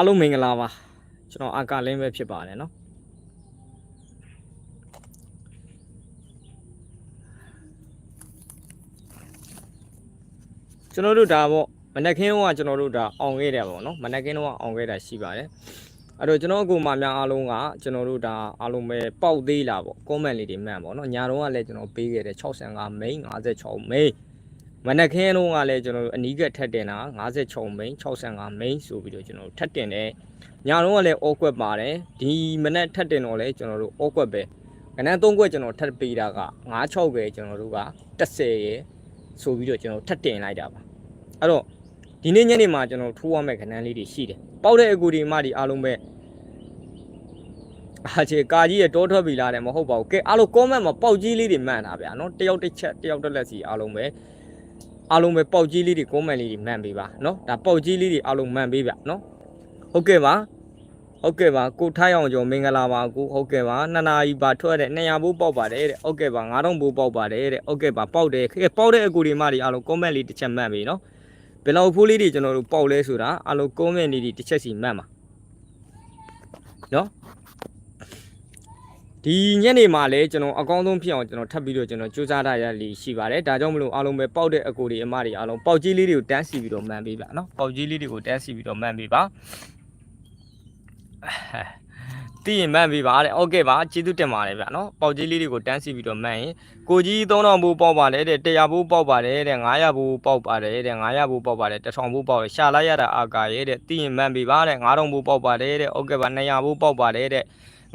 အားလုံးမင်္ဂလာပါကျွန်တော်အာကာလင်းပဲဖြစ်ပါတယ်เนาะကျွန်တော်တို့ဒါပေါ့မနက်ခင်းတော့ကကျွန်တော်တို့ဒါအောင်ခဲ့တယ်ပေါ့เนาะမနက်ခင်းတော့ကအောင်ခဲ့တာရှိပါတယ်အဲ့တော့ကျွန်တော်အကူမများအားလုံးကကျွန်တော်တို့ဒါအားလုံးပဲပေါက်သေးလာပေါ့ comment လေးတွေမှန်ပေါ့เนาะညာတော့ကလည်းကျွန်တော်ပေးခဲ့တယ်65 main 56 main မနက်ခင်းတော့ကလည်းကျွန်တော်တို့အနီးကထက်တင်တာ56 main 65 main ဆိုပြီးတော့ကျွန်တော်တို့ထက်တင်တယ်ညာတော့ကလည်း awkward ပါတယ်ဒီမနက်ထက်တင်တော့လည်းကျွန်တော်တို့ awkward ပဲကနန်း3ခွက်ကျွန်တော်ထက်ပေးတာက96ပဲကျွန်တော်တို့က10ရေဆိုပြီးတော့ကျွန်တော်ထက်တင်လိုက်တာပါအဲ့တော့ဒီနေ့ညနေမှာကျွန်တော်ထိုးရမယ့်ကနန်းလေးတွေရှိတယ်ပေါက်တဲ့အကူဒီမှဒီအားလုံးပဲအားချေကာကြီးရတောထွက်ပြီလားတဲ့မဟုတ်ပါဘူးကဲအားလုံး comment မှာပေါက်ကြီးလေးတွေမှန်တာဗျာနော်တယောက်တစ်ချက်တယောက်တစ်လက်စီအားလုံးပဲ အားလုံးပဲပေါက်ကြီးလေးတွေ comment လေးတွေမှန်ပေးပါเนาะဒါပေါက်ကြီးလေးတွေအားလုံးမှန်ပေးဗျเนาะဟုတ်ကဲ့ပါဟုတ်ကဲ့ပါကိုထိုင်းအောင်ကျော်မင်္ဂလာပါကိုဟုတ်ကဲ့ပါနှစ်နာရီပါထွက်တဲ့200ဘိုးပေါက်ပါတယ်တဲ့ဟုတ်ကဲ့ပါ9000ဘိုးပေါက်ပါတယ်တဲ့ဟုတ်ကဲ့ပါပေါက်တယ်ကဲပေါက်တဲ့အကူတွေမှဒီအားလုံး comment လေးတစ်ချက်မှန်ပေးเนาะဘယ်လောက်ဖိုးလေးတွေကျွန်တော်တို့ပေါက်လဲဆိုတာအားလုံး comment လေးတွေတစ်ချက်စီမှန်ပါเนาะ ဒီညနေမှာလည်းကျွန်တော်အကောင်းဆုံးဖြစ်အောင်ကျွန်တော်ထပ်ပြီးတော့ကျွန်တော်ကြိုးစားတာရလေးရှိပါတယ်ဒါကြောင့်မလို့အားလုံးပဲပေါက်တဲ့အကူတွေအမတွေအားလုံးပေါက်ကြီးလေးတွေကိုတန်းစီပြီးတော့မှန်ပေးပါနော်ပေါက်ကြီးလေးတွေကိုတန်းစီပြီးတော့မှန်ပေးပါတည်ရင်မှန်ပြီပါတဲ့ဟုတ်ကဲ့ပါကျေးဇူးတင်ပါတယ်ဗျာနော်ပေါက်ကြီးလေးတွေကိုတန်းစီပြီးတော့မှန်ရင်ကိုကြီး3000ဘူးပေါက်ပါတယ်တဲ့100ဘူးပေါက်ပါတယ်တဲ့900ဘူးပေါက်ပါတယ်တဲ့900ဘူးပေါက်ပါတယ်1000ဘူးပေါက်ရရှာလိုက်ရတာအာကာရဲ့တဲ့တည်ရင်မှန်ပြီပါတဲ့9000ဘူးပေါက်ပါတယ်တဲ့ဟုတ်ကဲ့ပါ200ဘူးပေါက်ပါတယ်တဲ့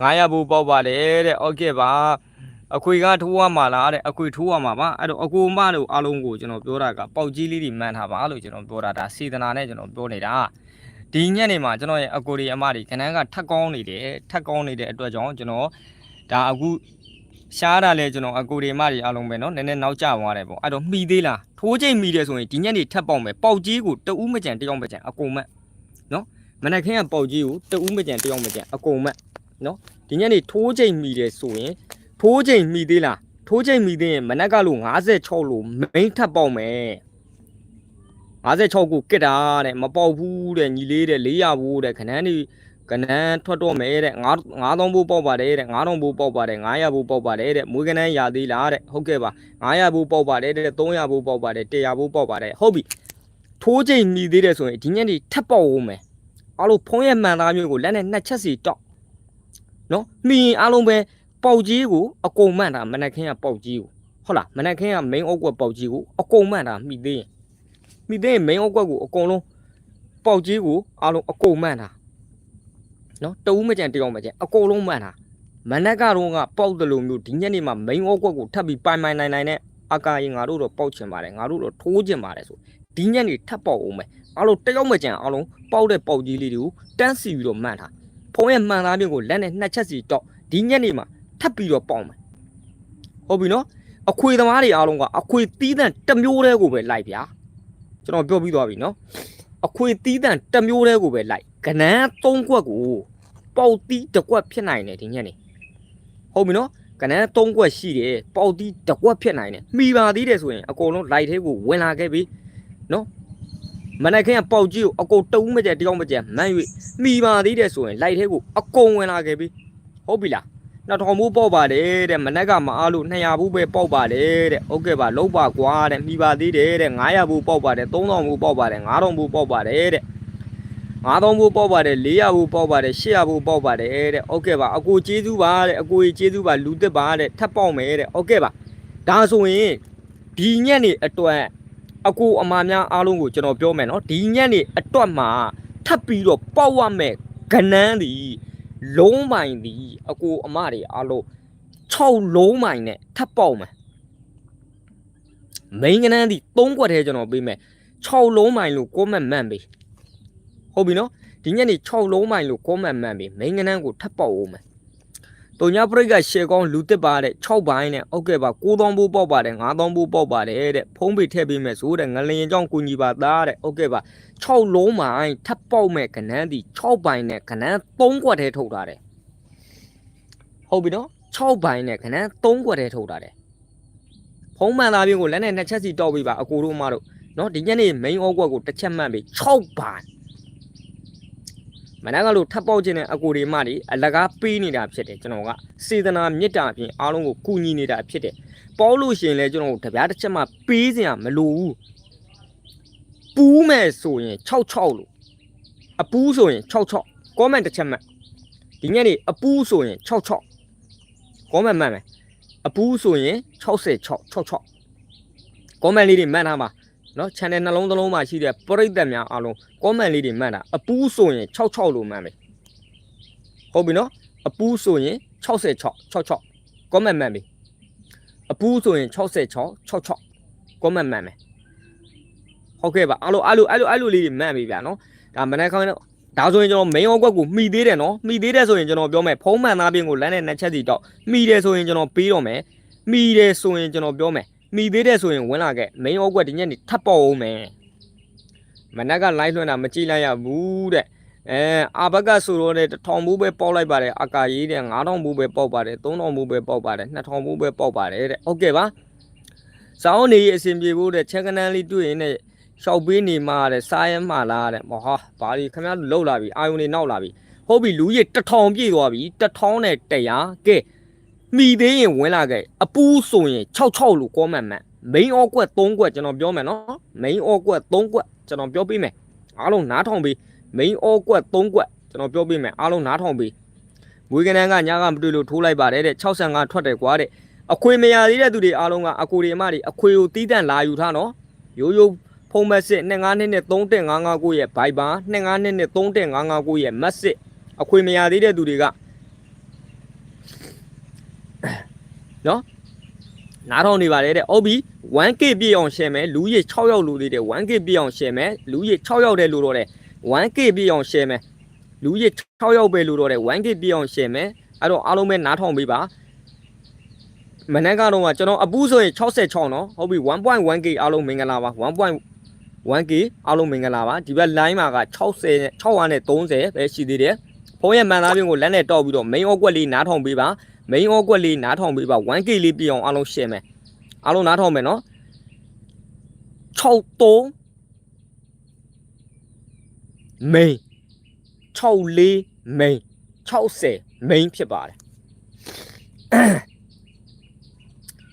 900ဘူးပေါက်ပါတယ်တဲ့โอเคပါအခွေကထိုးရမှာလားတဲ့အခွေထိုးရမှာပါအဲ့တော့အကူမတို့အားလုံးကိုကျွန်တော်ပြောတာကပေါက်ကြီးလေးတွေမှန်ထားပါလို့ကျွန်တော်ပြောတာဒါစေတနာနဲ့ကျွန်တော်ပြောနေတာဒီညက်နေမှာကျွန်တော်ရဲ့အကူတွေအမတွေခဏန်းကထက်ကောင်းနေတယ်ထက်ကောင်းနေတဲ့အတွက်ကြောင့်ကျွန်တော်ဒါအခုရှားတာလဲကျွန်တော်အကူတွေအမတွေအားလုံးပဲเนาะနည်းနည်းနောက်ကျသွားတယ်ပေါ့အဲ့တော့မှီသေးလားထိုးချိန်မှီတယ်ဆိုရင်ဒီညက်နေထက်ပေါက်မယ်ပေါက်ကြီးကိုတဦးမကြံတယောက်မကြံအကုန်မက်เนาะမနက်ခင်းကပေါက်ကြီးကိုတဦးမကြံတယောက်မကြံအကုန်မက် နော်ဒီညနေထိုးချိန်မိတယ်ဆိုရင်ထိုးချိန်မိသေးလားထိုးချိန်မိသေးရင်မနက်ကလို့56လို့မိန်ထပ်ပေါက်မယ်56ကိုကစ်တာတဲ့မပေါက်ဘူးတဲ့ညီလေးတဲ့လေးရဘူးတဲ့ခဏန်းနေကနန်းထွက်တော့မယ်တဲ့9000ဘိုးပေါက်ပါတယ်တဲ့9000ဘိုးပေါက်ပါတယ်900ဘိုးပေါက်ပါတယ်တဲ့မွေးကနန်းရသေးလားတဲ့ဟုတ်ကဲ့ပါ900ဘိုးပေါက်ပါတယ်တဲ့300ဘိုးပေါက်ပါတယ်100ဘိုးပေါက်ပါတယ်ဟုတ်ပြီထိုးချိန်မိသေးတယ်ဆိုရင်ဒီညနေထပ်ပေါက်ဦးမယ်အဲ့လိုဖုံးရမှန်သားမျိုးကိုလက်နဲ့နှစ်ချက်စီတောက် နော်မှီရင်အားလုံးပဲပေါက်ကြီးကိုအကုန်မှန်တာမနက်ခင်းကပေါက်ကြီးကိုဟုတ်လားမနက်ခင်းက main အုတ်ကွက်ပေါက်ကြီးကိုအကုန်မှန်တာမိသေးရင်မိသေးရင် main အုတ်ကွက်ကိုအကုန်လုံးပေါက်ကြီးကိုအားလုံးအကုန်မှန်တာနော်တဦးမကြံတယောက်မကြံအကုန်လုံးမှန်တာမနက်ကတော့ကပေါက်တယ်လို့မျိုးဒီညနေမှာ main အုတ်ကွက်ကိုထပ်ပြီးပိုင်ပိုင်နိုင်နိုင်နဲ့အကာရင်ငါတို့တော့ပေါက်ချင်ပါတယ်ငါတို့တော့ထိုးချင်ပါတယ်ဆိုဒီညနေထပ်ပေါက်အောင်မယ်အားလုံးတယောက်မကြံအားလုံးပေါက်တဲ့ပေါက်ကြီးလေးတွေကိုတန်းစီပြီးတော့မှန်တာ ဖုံးရဲ့မှန်သားမျိုးကိုလက်နဲ့နှစ်ချက်စီတော့ဒီညနေမှာထပ်ပြီးတော့ပေါအောင်မယ်ဟုတ်ပြီနော်အခွေသမားတွေအားလုံးကအခွေတီးတန့်တစ်မျိုးတည်းကိုပဲလိုက်ဗျာကျွန်တော်ပြောပြီးသွားပြီနော်အခွေတီးတန့်တစ်မျိုးတည်းကိုပဲလိုက်ကနန်း၃ခွက်ကိုပေါက်တီးတစ်ခွက်ဖြစ်နိုင်တယ်ဒီညနေဟုတ်ပြီနော်ကနန်း၃ခွက်ရှိတယ်ပေါက်တီးတစ်ခွက်ဖြစ်နိုင်တယ်မှီပါသေးတယ်ဆိုရင်အကုန်လုံးလိုက်သေးကိုဝင်လာခဲ့ပြီနော် မနက်ခင်းကပေါက်ကြီးကိုအကုန်တုံးမကြတယောက်မကြမှန်း၍မှီပါသေးတယ်ဆိုရင်လိုက်သေးကိုအကုန်ဝင်လာခဲ့ပြီဟုတ်ပြီလားနှစ်ထောင်ဘူးပေါက်ပါတယ်တဲ့မနက်ကမအားလို့200ဘူးပဲပေါက်ပါတယ်တဲ့ဟုတ်ကဲ့ပါလုံးပါကွာတဲ့မိပါသေးတယ်တဲ့900ဘူးပေါက်ပါတယ်3000ဘူးပေါက်ပါတယ်9000ဘူးပေါက်ပါတယ်တဲ့9000ဘူးပေါက်ပါတယ်400ဘူးပေါက်ပါတယ်800ဘူးပေါက်ပါတယ်တဲ့ဟုတ်ကဲ့ပါအကိုကျေးဇူးပါတဲ့အကိုကြီးကျေးဇူးပါလူတစ်ပါတဲ့ထပ်ပေါက်မယ်တဲ့ဟုတ်ကဲ့ပါဒါဆိုရင်ဒီညက်နေအတွက် အကိုအမများအားလုံးကိုကျွန်တော်ပြောမယ်နော်ဒီညက်နေအတွက်မှာထပ်ပြီးတော့ပေါက်ရမယ်ကနန်းသည်လုံးမိုင်ဒီအကိုအမတွေအားလုံး6လုံးမိုင်နဲ့ထပ်ပေါက်မယ်မိန်းကနန်းဒီ3ကွက်တည်းကျွန်တော်ပေးမယ်6လုံးမိုင်လို့ကိုမတ်မှန်ပြီဟုတ်ပြီနော်ဒီညနေ6လုံးမိုင်လို့ကိုမတ်မှန်ပြီမိန်းကနန်းကိုထပ်ပေါက်အောင်မယ် တုံညာပရိတ်ကရှေကောင်းလူတစ်ပါတဲ့6ဘိုင်းနဲ့ဟုတ်ကဲ့ပါ9000ဘူးပေါက်ပါတယ်9000ဘူးပေါက်ပါတယ်တဲ့ဖုံးပေထည့်ပေးမယ်ဆိုတဲ့ငလျင်ကြောင့်ကုညီပါသားတဲ့ဟုတ်ကဲ့ပါ6လုံးမိုင်ထပ်ပေါက်မဲ့ကနန်းဒီ6ဘိုင်နဲ့ကနန်း3ကွက်ထဲထုတ်ထားတယ်ဟုတ်ပြီနော်6ဘိုင်နဲ့ကနန်း3ကွက်ထဲထုတ်ထားတယ်ဖုံးမှန်သားပြင်းကိုလက်နဲ့နှစ်ချက်စီတောက်ပြီးပါအကိုတို့မတို့နော်ဒီညနေ main ဩကွက်ကိုတစ်ချက်မှတ်ပြီး6ဘိုင် မမနက်ကလို့ထပ်ပေါက်ခြင်းတဲ့အကိုတွေမှတွေအလကားပေးနေတာဖြစ်တယ်ကျွန်တော်ကစေတနာမေတ္တာအပြင်အားလုံးကိုကူညီနေတာဖြစ်တယ်ပေါလို့ရှိရင်လည်းကျွန်တော်တို့တပြားတစ်ချက်မှပေးစရာမလိုဘူးပူးမဲ့ဆိုရင်66လို့အပူးဆိုရင်66 comment တစ်ချက်မှတ်ဒီညနေအပူးဆိုရင်66 comment မှတ်မယ်အပူးဆိုရင်66 66 comment လေးတွေမှတ်ထားပါ နော် channel နှလုံးသလုံးမှာရှိတဲ့ပရိသတ်များအားလုံး comment လေးတွေမှတ်တာအပူးဆိုရင်66လို့မှတ်မယ်ဟုတ်ပြီနော်အပူးဆိုရင်66 66 comment မှတ်ပြီအပူးဆိုရင်66 66 comment မှတ်မယ်ဟုတ်ကဲ့ပါအားလုံးအားလုံးအားလုံးအားလုံးလေးတွေမှတ်ပြီဗျာနော်ဒါမနေ့ခေါင်းဒါဆိုရင်ကျွန်တော် main ကွက်ကိုမှီသေးတယ်နော်မှီသေးတယ်ဆိုရင်ကျွန်တော်ပြောမယ်ဖုံးမှန်သားပြင်ကိုလမ်းနဲ့နှစ်ချက်စီတော့မှီတယ်ဆိုရင်ကျွန်တော်ပေးတော့မယ်မှီတယ်ဆိုရင်ကျွန်တော်ပြောမယ် မှီသေးတယ်ဆိုရင်ဝင်လာခဲ့ main ကွက်ဒီညနေထပ်ပေါ်အောင်မယ်မနက်က live လွှင့်တာမကြည့်လိုက်ရဘူးတဲ့အဲအာဘက်ကဆိုတော့တဲ့1000ဘူးပဲပေါက်လိုက်ပါတယ်အကာရေးတဲ့9000ဘူးပဲပေါက်ပါတယ်3000ဘူးပဲပေါက်ပါတယ်2000ဘူးပဲပေါက်ပါတယ်တဲ့ဟုတ်ကဲ့ပါစောင်းနေအစဉ်ပြေဖို့တဲ့ချက်ကနန်းလေးတွေ့ရင်တဲ့ရှောက်ပေးနေမှာတဲ့စားရမှာလားတဲ့မဟာဘာလီခင်ဗျားတို့လောက်လာပြီအာယုန်နေနောက်လာပြီဟုတ်ပြီလူကြီး1000ပြည့်သွားပြီ1000နဲ့100ကဲ မိသေးရင်ဝင်လာခဲ့အပူးဆိုရင်66လို့ကောမှတ်မှန် main အော့ကွက်3ကွက်ကျွန်တော်ပြောမယ်နော် main အော့ကွက်3ကွက်ကျွန်တော်ပြောပေးမယ်အားလုံးနားထောင်ပေး main အော့ကွက်3ကွက်ကျွန်တော်ပြောပေးမယ်အားလုံးနားထောင်ပေးမွေးကနန်းကညကမတွေ့လို့ထိုးလိုက်ပါတယ်တဲ့65ထွက်တယ်ကွာတဲ့အခွေမရသေးတဲ့သူတွေအားလုံးကအကိုတွေအမတွေအခွေကိုတီးတန့်လာယူထားနော်ရိုးရိုးဖုံးမက်စစ်25နှစ်နဲ့3559ရဲ့ဘိုင်ဘာ25နှစ်နဲ့3559ရဲ့မက်စစ်အခွေမရသေးတဲ့သူတွေက နော်နားထောင်နေပါတယ်တဲ့ဟုတ်ပြီ 1k ပြည့်အောင်ရှယ်မယ်လူကြီး6ယောက်လူသေးတယ် 1k ပြည့်အောင်ရှယ်မယ်လူကြီး6ယောက်တဲ့လူတော့တယ် 1k ပြည့်အောင်ရှယ်မယ်လူကြီး6ယောက်ပဲလူတော့တယ် 1k ပြည့်အောင်ရှယ်မယ်အဲ့တော့အားလုံးပဲနားထောင်ပေးပါမနေ့ကတော့ကကျွန်တော်အပူးဆိုရင်66နော်ဟုတ်ပြီ 1.1k အားလုံးမင်္ဂလာပါ 1.1k အားလုံးမင်္ဂလာပါဒီဘက် line မှာက60 630ပဲရှိသေးတယ်ဖုန်းရဲ့မှန်သားပြင်ကိုလက်နဲ့တောက်ပြီးတော့ main အော့ကွက်လေးနားထောင်ပေးပါ main အော့ကွက်လေးနားထောင်ပေးပါ 1k လေးပြည့်အောင်အားလုံးရှယ်မယ်အားလုံးနားထောင်မယ်နော်63 main 64 main 60 main ဖြစ်ပါတယ်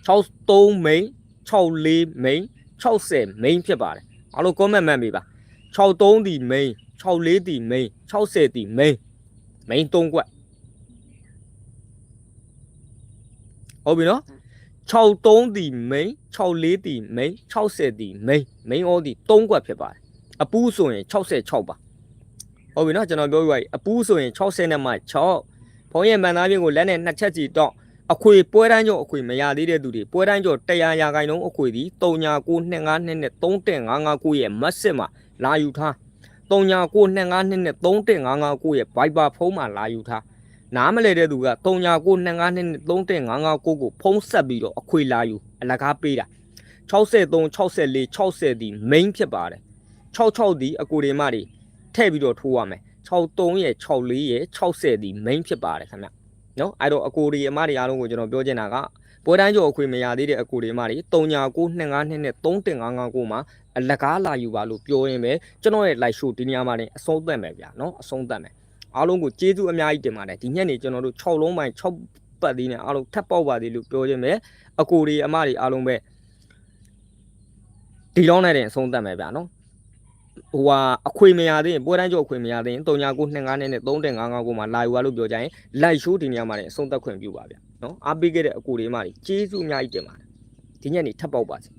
63 main 64 main 60 main ဖြစ်ပါတယ်အားလုံး comment မှတ်ပေးပါ63ဒီ main 64ဒီ main 60ဒီ main main 3ကွက် ဟုတ်ပြီနော်63ဒီ main 64ဒီ main 60ဒီ main main all ဒီ3ကွက်ဖြစ်ပါတယ်အပူးဆိုရင်66ပါဟုတ်ပြီနော်ကျွန်တော်ပြောပြပါပြီအပူးဆိုရင်60နဲ့မှ6ဘုံရဲ့မှန်သားပြင်ကိုလက်နဲ့နှစ်ချက်စီတော့အခွေပွဲတန်းကျော်အခွေမရသေးတဲ့သူတွေပွဲတန်းကျော်100ရာခိုင်နှုန်းအခွေဒီ399252နဲ့3159ရဲ့မတ်စစ်မှာလာယူထား399252နဲ့3159ရဲ့ Viber ဖုန်းမှာလာယူထား နားမလဲတဲ့သူက399252နဲ့3159ကိုဖုန်းဆက်ပြီးတော့အခွေလာယူအလကားပေးတာ63 64 60ဒီ main ဖြစ်ပါတယ်66ဒီအကိုတွေမတွေထည့်ပြီးတော့ထိုးရမယ်63ရဲ့64ရဲ့60ဒီ main ဖြစ်ပါတယ်ခင်ဗျနော်အဲ့တော့အကိုတွေအမတွေအားလုံးကိုကျွန်တော်ပြောချင်တာကပွဲတန်းကျော်အခွေမရသေးတဲ့အကိုတွေအမတွေ399252နဲ့3159မှာအလကားလာယူပါလို့ပြောရင်ပဲကျွန်တော်ရဲ့ live show ဒီနေရာမှာနေအဆုံးသတ်မယ်ဗျာနော်အဆုံးသတ်မယ် အားလုံးကိုကျေးဇူးအများကြီးတင်ပါတယ်ဒီညနေကျွန်တော်တို့6လုံးပိုင်း6ပတ်သေးနဲ့အားလုံးထပ်ပေါက်ပါသေးလို့ပြောချင်မယ်အကိုတွေအမတွေအားလုံးပဲဒီလောင်းနိုင်တဲ့အဆုံးသတ်မယ်ဗျာနော်ဟိုဟာအခွေမရသေးရင်ပွဲတန်းကျော်အခွေမရသေးရင်3925နဲ့3155ကိုမှလာယူပါလို့ပြောကြရင် live show ဒီနေရာမှာနေအဆုံးသတ်ခွင့်ပြုပါဗျာနော်အားပေးခဲ့တဲ့အကိုတွေအမတွေကျေးဇူးအများကြီးတင်ပါတယ်ဒီညနေထပ်ပေါက်ပါစေ